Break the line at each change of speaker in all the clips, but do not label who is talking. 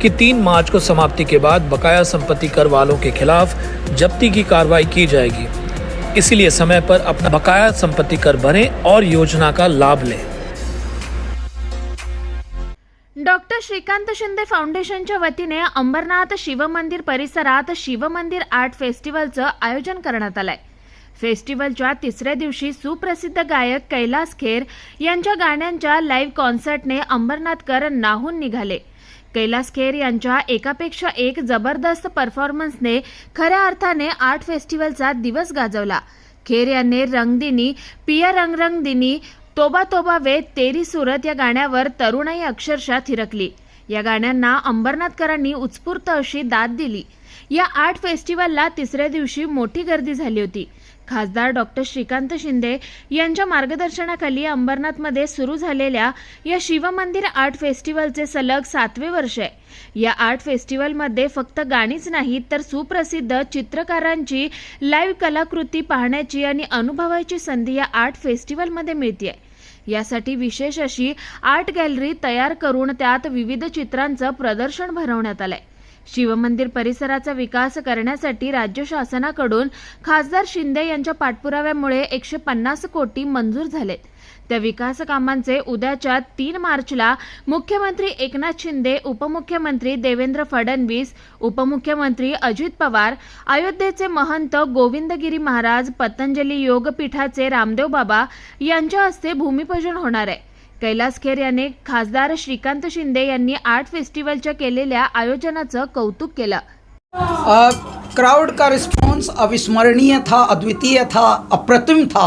की तीन मार्च को समाप्ति के बाद बकाया संपत्ति कर वालों के खिलाफ जब्ती की कार्रवाई की जाएगी। इसलिए समय पर अपना बकाया संपत्ति कर भरें और योजना का लाभ लें।
डॉक्टर श्रीकांत शिंदे फाउंडेशनच्या वतीने अंबरनाथ शिवमंदिर परिसरात शिवमंदिर आर्ट फेस्टिवलचं आयोजन करण्यात आलंय. फेस्टिवलच्या तिसऱ्या दिवशी सुप्रसिद्ध गायक कैलास खेर यांच्या गाण्यांच्या लाईव्ह कॉन्सर्टने अंबरनाथकर नाहून निघाले. कैलास खेर यांच्या एकापेक्षा एक जबरदस्त परफॉर्मन्सने खऱ्या अर्थाने आर्ट फेस्टिवलचा दिवस गाजवला. खेर यांनी रंगदिनी पिया रंग दिनी तोबा तोबा वे तेरी सुरत या गाण्यावर तरुणाई अक्षरशः थिरकली. या गाण्यांना अंबरनाथकरांनी उत्स्फूर्त अशी दाद दिली. या आर्ट फेस्टिवलला तिसऱ्या दिवशी मोठी गर्दी झाली होती. खासदार डॉक्टर श्रीकांत शिंदे यांच्या मार्गदर्शनाखाली अंबरनाथमध्ये सुरू झालेल्या या शिवमंदिर आर्ट फेस्टिवलचे सलग सातवे वर्ष आहे. या आर्ट फेस्टिवलमध्ये फक्त गाणीच नाहीत तर सुप्रसिद्ध चित्रकारांची लाईव्ह कलाकृती पाहण्याची आणि अनुभवायची संधी या आर्ट फेस्टिवलमध्ये मिळते यासाठी विशेष अशी आर्ट गॅलरी तयार करून त्यात विविध चित्रांचं प्रदर्शन भरवण्यात आलंय. शिवमंदिर परिसराचा विकास करण्यासाठी राज्य शासनाकडून खासदार शिंदे यांच्या पाठपुराव्यामुळे एकशे पन्नास कोटी मंजूर झालेत. त्या विकास कामांचे उद्याच्या तीन मार्चला मुख्यमंत्री एकनाथ शिंदे उपमुख्यमंत्री देवेंद्र फडणवीस उपमुख्यमंत्री अजित पवार अयोध्येचे महंत गोविंदगिरी महाराज पतंजली योगपीठाचे रामदेव बाबा यांच्या हस्ते भूमिपूजन होणार आहे. कैलास खेर याने खासदार श्रीकांत शिंदे यांनी आर्ट फेस्टिवलच्या केलेल्या आयोजनाचं कौतुक केलं.
क्राउड का रिस्पॉन्स अविस्मरणीय था अद्वितीय था अप्रतिम था?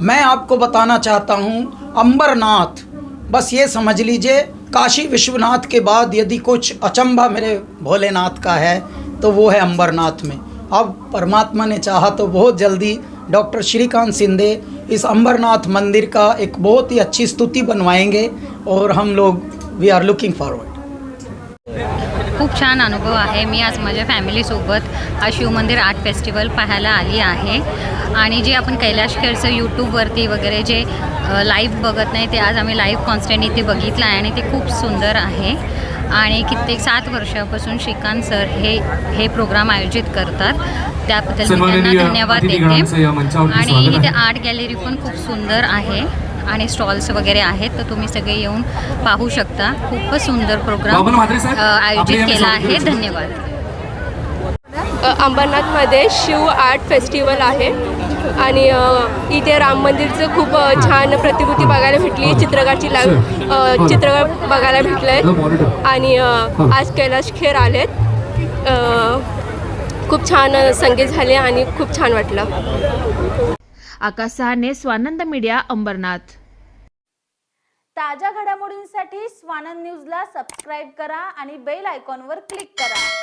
मैं आपको बताना चाहता हूँ अंबरनाथ। बस ये समझ लीजिए काशी विश्वनाथ के बाद यदि कुछ अचंभा मेरे भोलेनाथ का है तो वो है अंबरनाथ में। अब परमात्मा ने चाहा तो बहुत जल्दी डॉक्टर श्रीकांत सिंधे इस अंबरनाथ मंदिर का एक बहुत ही अच्छी स्तुति बनवाएंगे और हम लोग वी आर लुकिंग फॉरवर्ड
खूप छान अनुभव आहे. मी आज माझ्या फॅमिलीसोबत हा शिवमंदिर आर्ट फेस्टिवल पाहायला आली आहे. आणि जे आपण कैलाश खेळचं यूट्यूबवरती वगैरे जे लाईव्ह बघत नाही ते आज आम्ही लाईव्ह कॉन्स्टंट इथे बघितलं आहे आणि ते खूप सुंदर आहे. आणि कित्येक सात वर्षापासून श्रीकांत सर हे हे प्रोग्राम आयोजित करतात. त्याबद्दल मी त्यांना धन्यवाद देते. आणि इथे. आर्ट गॅलरी पण खूप सुंदर आहे आणि स्टॉल्स वगैरे आहेत तर तुम्ही सगळे येऊन पाहू शकता. खूपच सुंदर प्रोग्राम आयोजित केला आहे. धन्यवाद.
अंबरनाथमध्ये शिव आर्ट फेस्टिवल आहे. आणि इथे राम मंदिरचं खूप छान प्रतिकृती बघायला भेटली. चित्रकारची लाईव्ह अ, चित्र बघायला भेटलं आहे आणि आज कैलाश खेर आलेत. खूप छान संगीत झाले आणि खूप छान वाटलं.
आकाश सहाने स्वानंद मीडिया अंबरनाथ.
ताज्या घडामोडींसाठी स्वानंद न्यूजला सबस्क्राईब करा आणि बेल आयकॉनवर क्लिक करा.